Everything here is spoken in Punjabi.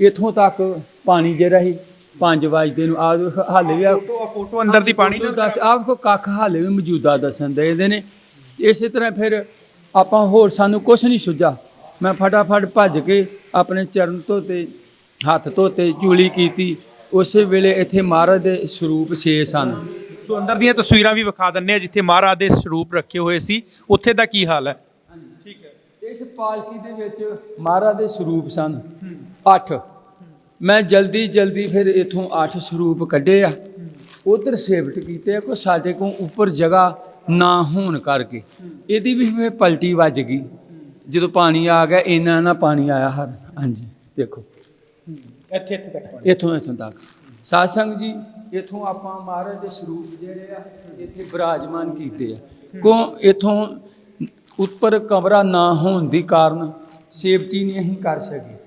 ਇਥੋਂ ਤੱਕ ਪਾਣੀ ਜਿਹੜਾ ਸੀ 5 ਵਜੇ ਨੂੰ ਆ ਹਾਲੇ ਵੀ ਫੋਟੋ ਫੋਟੋ ਅੰਦਰ ਦੀ ਪਾਣੀ ਫੋਟੋ ਦੱਸ ਆਹ ਵੇਖੋ ਕੱਖ ਹਾਲੇ ਵੀ ਮੌਜੂਦਾ ਦੱਸਣ ਦੇ ਇਹਦੇ ਨੇ। ਇਸੇ ਤਰ੍ਹਾਂ ਫਿਰ ਆਪਾਂ ਹੋਰ ਸਾਨੂੰ ਕੁਝ ਨਹੀਂ ਸੁਝਾ। ਮੈਂ ਫਟਾਫਟ ਭੱਜ ਕੇ ਆਪਣੇ ਚਰਨ ਧੋਤੇ ਹੱਥ ਧੋਤੇ ਚੂਲੀ ਕੀਤੀ। ਉਸੇ ਵੇਲੇ ਇੱਥੇ ਮਹਾਰਾਜ ਦੇ ਸਰੂਪ ਛੇ ਸਨ। ਸੋ ਅੰਦਰ ਦੀਆਂ ਤਸਵੀਰਾਂ ਵੀ ਵਿਖਾ ਦਿੰਨੇ ਆ ਜਿੱਥੇ ਮਹਾਰਾਜ ਦੇ ਸਰੂਪ ਰੱਖੇ ਹੋਏ ਸੀ। ਉੱਥੇ ਦਾ ਕੀ ਹਾਲ ਹੈ? ਠੀਕ ਹੈ। ਇਸ ਪਾਲਕੀ ਦੇ ਵਿੱਚ ਮਹਾਰਾਜ ਦੇ ਸਰੂਪ ਸਨ। 8 ਮੈਂ ਜਲਦੀ ਜਲਦੀ ਫਿਰ ਇਥੋਂ 8 ਸਰੂਪ ਕੱਢੇ ਆ। ਉਧਰ ਸੇਵਟ ਕੀਤੇ ਕੋ ਸਾਡੇ ਕੋਲ ਉੱਪਰ ਜਗ੍ਹਾ ਨਾ ਹੋਣ ਕਰਕੇ। ਇਹਦੀ ਵੀ ਫਿਰ ਪਲਟੀ ਵੱਜ ਗਈ। ਜਦੋਂ ਪਾਣੀ ਆ ਗਿਆ ਇੰਨਾ ਨਾ ਪਾਣੀ ਆਇਆ ਹਰ। ਹਾਂਜੀ ਦੇਖੋ। ਇੱਥੇ ਇੱਥੇ ਤੱਕ ਇਥੋਂ ਇਥੋਂ ਤੱਕ। ਸਾਧ ਸੰਗਤ ਜੀ ਇਥੋਂ ਆਪਾਂ ਮਹਾਰਾਜ ਦੇ ਸਰੂਪ ਜਿਹੜੇ ਆ ਇੱਥੇ ਬਿਰਾਜਮਾਨ ਕੀਤੇ ਆ। ਕੋ ਇਥੋਂ ਉੱਪਰ ਕਮਰਾ ਨਾ ਹੋਣ ਦੀ ਕਾਰਨ ਸੇਫਟੀ ਨਹੀਂ ਅਸੀਂ ਕਰ ਸਕੇ।